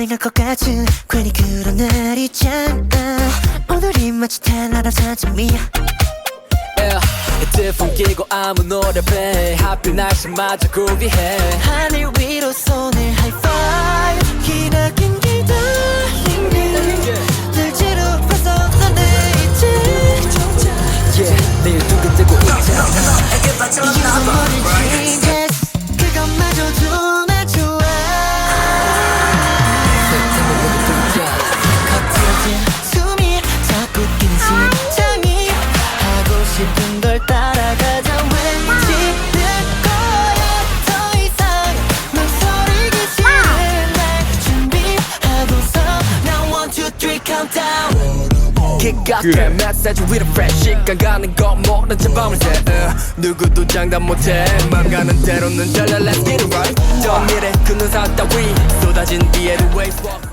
가능할 것 같은 괜히 그런 날 있잖아. 오늘이 마치 달나라 yeah. 헤드폰 끼고 아무 노래 play. 하필 날씨마저 groovy해. 하늘 위로 손을 하이파이브 기나긴 기다림을 들지로 벌써 너네 이제. Yeah. 내일 두근대고 있잖아. 이어서 changes 그것마저도 countdown Kick off 그 메시지 with a fresh 시간 가는 거 모른 채 밤을 새 uh. 누구도 장담 못해 맘 가는 대로는 달려 Let's get it right 저 미래 그 눈 사 따위 쏟아진 비에도 waves walk